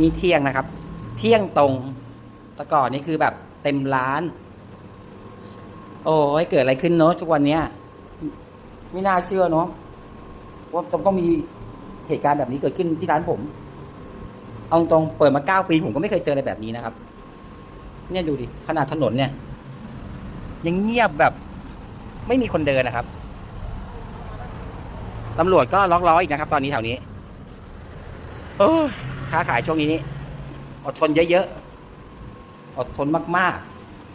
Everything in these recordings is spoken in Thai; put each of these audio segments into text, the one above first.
นี่เที่ยงนะครับ เที่ยงตรงแต่ก่อนนี่คือแบบเต็มร้าน โอ้ยเกิดอะไรขึ้นเนอะทุกวันเนี้ยไม่น่าเชื่อเนอะว่าต้องต้องมีเหตุการณ์แบบนี้เกิดขึ้นที่ร้านผม เอาตรงเปิดมาเก้าปีผมก็ไม่เคยเจออะไรแบบนี้นะครับ เนี่ยดูดิขนาดถนนเนี่ย ยังเงียบแบบ ไม่มีคนเดินนะครับตำรวจก็ล็อกล้ออีกนะครับ ตอนนี้แถวนี้ โอ้ ค้าขายช่วงนี้นี่อดทนเยอะๆ อดทนมาก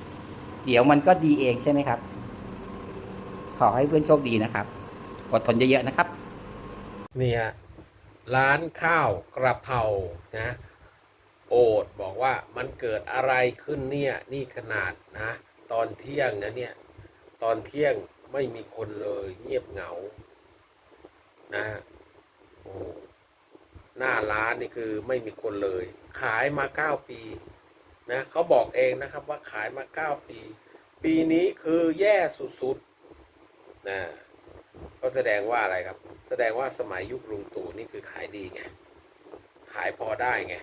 ๆ เดี๋ยวมันก็ดีเองใช่ไหมครับ ขอให้เพื่อนโชคดีนะครับ อดทนเยอะๆนะครับ นี่ฮะร้านข้าวกระเพรานะ โอดบอกว่ามันเกิดอะไรขึ้นเนี่ย นี่ขนาดนะ ตอนเที่ยงนะเนี่ย ตอนเที่ยงไม่มีคนเลยเงียบเหงา นะ หน้าร้านนี่คือไม่มีคนเลย ขายมาเก้าปีนะเขาบอกเองนะครับว่าขายมาเก้าปี ปีนี้คือแย่สุดๆนะก็แสดงว่าอะไรครับ แสดงว่าสมัยยุคลุงตู่นี่คือขายดีไงขายพอได้ไง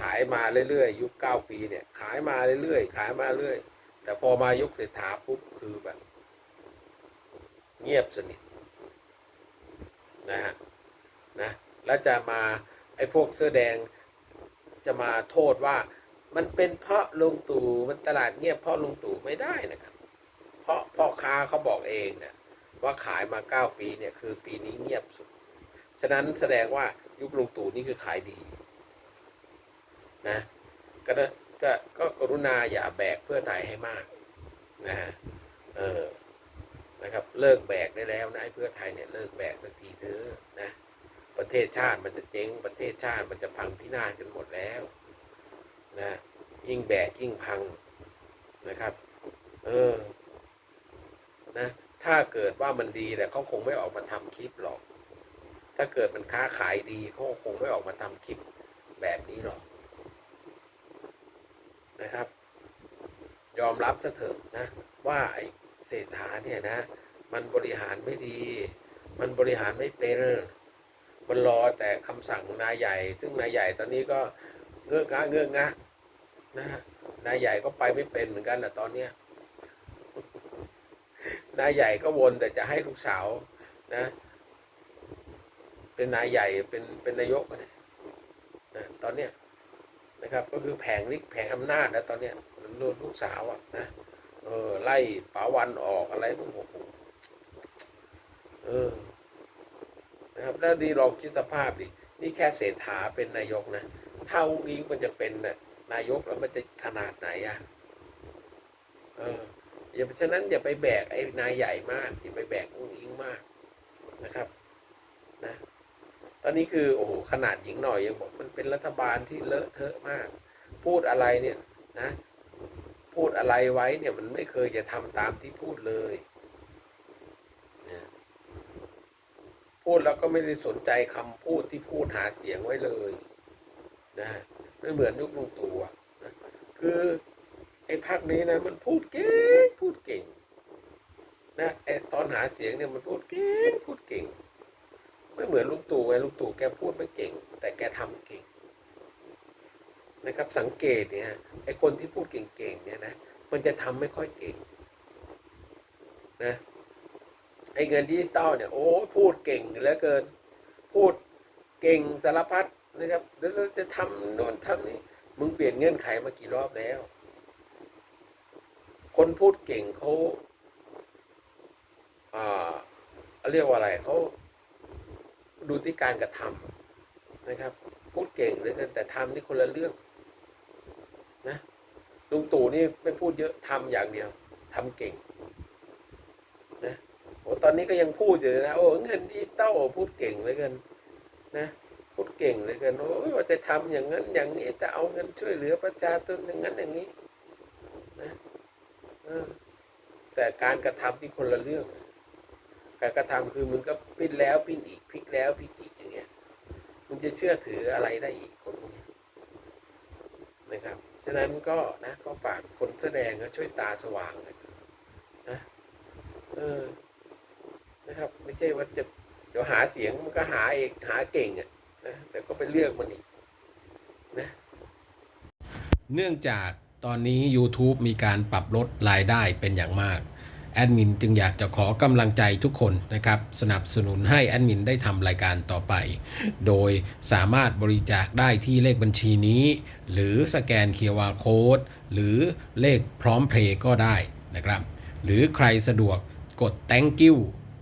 ขายมาเรื่อยๆยุคเก้าปีเนี่ยขายมาเรื่อยๆขายมาเรื่อย แต่พอมายุคเศรษฐาปุ๊บคือแบบ เงียบสนิทนะฮะนะ แล้วจะมาไอ้พวกเสื้อแดงจะมาโทษว่ามันเป็นเพราะลุงตู่มันตลาดเงียบเพราะลุงตู่ไม่ได้นะครับ เพราะพ่อค้าเขาบอกเองเนี่ยว่าขายมาเก้าปีเนี่ยคือปีนี้เงียบสุด ฉะนั้นแสดงว่ายุคลุงตู่นี่คือขายดีนะก็นะก็ก็กรุณาอย่าแบกเพื่อไทยให้มากนะฮะเออนะครับเลิกแบกได้แล้วนะไอ้เพื่อไทยเนี่ยเลิกแบกสักทีเถอะนะ ประเทศชาติมันจะเจ๊งประเทศชาติมันจะพังพินาศกันหมดแล้วนะยิ่งแบกยิ่งพังนะครับ เออนะถ้าเกิดว่ามันดีแต่เขาคงไม่ออกมาทำคลิปหรอก ถ้าเกิดมันค้าขายดีเขาคงไม่ออกมาทำคลิปแบบนี้หรอกนะครับ ยอมรับซะเถอะนะ ว่าไอ้เศรษฐาเนี่ยนะ มันบริหารไม่ดี มันบริหารไม่เป็น มันรอแต่คำสั่งนายใหญ่ ซึ่งนายใหญ่ตอนนี้ก็เงื้อกงะเงื้อกงะนะนายใหญ่ก็ไปไม่เป็นเหมือนกันนะตอนเนี้ยนายใหญ่ก็วนแต่จะให้ลูกสาวนะ เป็นนายใหญ่เป็นเป็นนายกนะนะตอนเนี้ยนะครับ ก็คือแผงลิกแผงอำนาจแล้วตอนเนี้ยมันลูกสาวอะนะเออไล่ป๋าวันออกอะไรพวกโอ้โหเออ นะครับแล้วดีลองคิดสภาพดินี่แค่เศรษฐาเป็นนายกนะถ้าอุ้งอิงมันจะเป็นน่ะนายกแล้วมันจะขนาดไหนอะเอออย่าฉะนั้นอย่าไปแบกไอ้นายใหญ่มากอย่าไปแบกอุ้งอิงมากนะครับนะตอนนี้คือโอ้โหขนาดหญิงหน่อยยังบอกมันเป็นรัฐบาลที่เลอะเทอะมาก พูดอะไรเนี่ยนะ พูดอะไรไว้เนี่ยมันไม่เคยจะทำตามที่พูดเลยนะ พูดแล้วก็ไม่ได้สนใจคำพูดที่พูดหาเสียงไว้เลยนะไม่เหมือนยุคลุงตู่นะคือไอ้พักนี้นะมันพูดเก่งพูดเก่งนะไอ้ตอนหาเสียงเนี่ยมันพูดเก่งพูดเก่ง ไม่เหมือนลุงตู่ไงลุงตู่แกพูดไม่เก่ง แต่แกทำเก่งนะครับสังเกตเนี่ยไอ้คนที่พูดเก่งๆเนี่ยนะมันจะทำไม่ค่อยเก่งนะ ไอ้เงินดิจิตอลเนี่ยโอ้พูดเก่งเหลือเกิน พูดเก่งสารพัดนะครับแล้วเราจะทำโน่นทำนี่มึงเปลี่ยนเงื่อนไขมากี่รอบแล้ว คนพูดเก่งเขาอ่าเรียกว่าอะไรเขาดูที่การกระทำนะครับ พูดเก่งเหลยกันแต่ทำนี่คนละเรื่องนะลุงตู่นี่ไม่พูดเยอะทำอย่างเดียวทำเก่ง ตอนนี้ก็ยังพูดอยู่เลยนะ โอ้เงินดิจิตอลพูดเก่งเลยกันนะพูดเก่งเลยกันโอ้ว่าจะทำอย่างนั้นอย่างนี้จะเอาเงินช่วยเหลือประชาชนอย่างนั้นอย่างนี้นะแต่การกระทำที่คนละเรื่อง การกระทำคือมึงก็ปิ้นแล้วปิ้นอีกพลิกแล้วพลิกอีกอย่างเงี้ยมึงจะเชื่อถืออะไรได้อีกคนเนี้ยนะครับ ฉะนั้นก็นะก็ฝากคนแสอแดงก็ช่วยตาสว่างหน่อยเถอะนะเออ นะครับ ไม่ใช่ว่าจะเดี๋ยวหาเสียงมันก็หาเองหาเก่งอะนะแต่ก็ไปเลือกมันอีกเนื่องจากตอนนี้ YouTube มีการปรับลดรายได้เป็นอย่างมากแอดมินจึงอยากจะขอกำลังใจทุกคนนะครับ สนับสนุนให้แอดมินได้ทำรายการต่อไป โดยสามารถบริจาคได้ที่เลขบัญชีนี้ หรือสแกน QR Code หรือเลขพร้อมเพลย์ก็ได้นะครับ หรือใครสะดวกกด thank you